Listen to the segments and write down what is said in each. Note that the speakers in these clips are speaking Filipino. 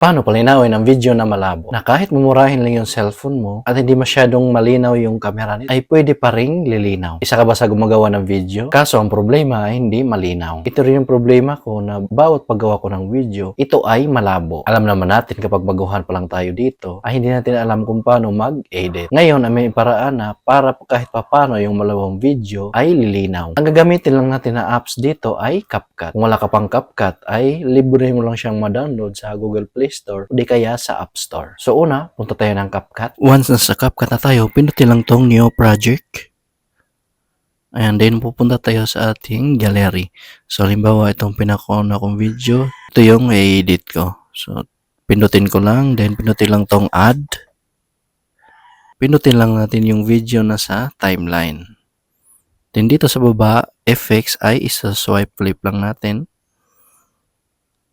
Paano palinawin ang video na malabo? Na kahit mumurahin lang yung cellphone mo at hindi masyadong malinaw yung camera nito, ay pwede pa ring lilinaw. Isa ka ba sa gumagawa ng video? Kaso ang problema ay hindi malinaw. Ito rin yung problema ko na bawat paggawa ko ng video, ito ay malabo. Alam naman natin kapag baguhan pa lang tayo dito, ay hindi natin alam kung paano mag-edit. Ngayon ay may paraan na para kahit papano yung malawang video ay lilinaw. Ang gagamitin lang natin na apps dito ay CapCut. Kung wala ka pang CapCut, ay libre mo lang siyang ma-download sa Google Play Store o di kaya sa App Store. So una, punta tayo ng CapCut. Once nasa CapCut na tayo, pinutin lang tong new project. Ayan, then pupunta tayo sa ating gallery. So, halimbawa, itong pinakauna kong video, ito yung i-edit ko. So, pindutin ko lang, then pinutin lang tong add. Pinutin lang natin yung video na sa timeline. Then dito sa baba, FX ay isa swipe flip lang natin.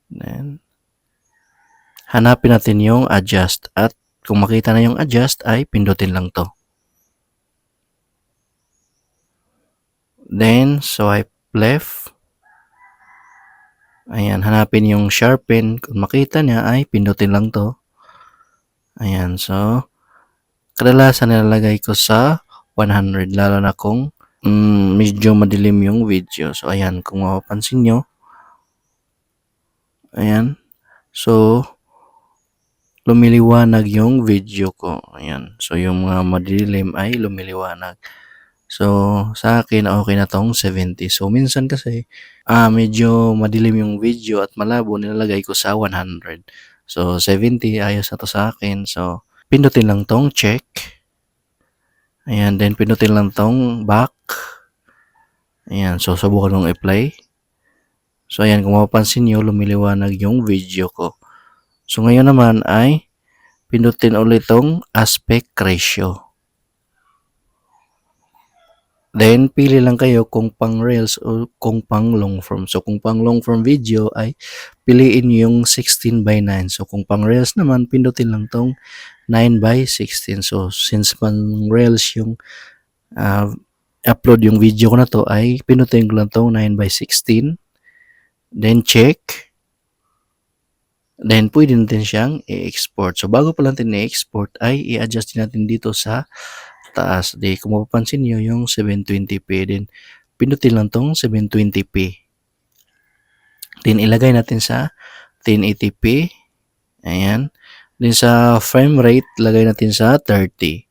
Then, hanapin natin yung adjust at kung makita na yung adjust ay pindutin lang to. Then, swipe left. Ayan, hanapin yung sharpen. Kung makita niya ay pindutin lang to. Ayan, so, kadalasan nilalagay ko sa 100, lalo na kung mm, medyo madilim yung video. So, ayan, kung mapapansin nyo, ayan, so, lumiliwanag yung video ko. Ayan, so, yung mga madilim ay lumiliwanag. So, sa akin, okay na tong 70. So, minsan kasi, ah, medyo madilim yung video at malabo, nilalagay ko sa 100. So, 70, ayos na to sa akin. So, pindutin lang tong check. Ayan, then pindutin lang tong back. Ayan, so subukan mong i-play. So, ayan, kung mapapansin nyo, lumiliwanag yung video ko. So, ngayon naman ay pindutin ulit tong aspect ratio. Then, pili lang kayo kung pang reels o kung pang long form. So, kung pang long form video ay piliin yung 16 by 9. So, kung pang reels naman, pindutin lang tong 9 by 16. So, since pang reels yung uh, upload yung video ko na to ay pinutin ko lang tong 9 by 16. Then, check. Then, pwede natin siyang i-export. So, bago pa natin i-export ay i-adjust natin dito sa taas. Di, kung mapapansin nyo yung 720p, then pinutin lang tong 720p. Then, ilagay natin sa 1080p. Ayan. Then, sa frame rate, lagay natin sa 30.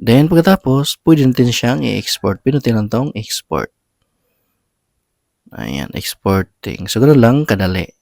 Then, pagkatapos, pwede natin siyang i-export. Pinutin lang tong export. Ayan, exporting. So, ganoon lang kadali.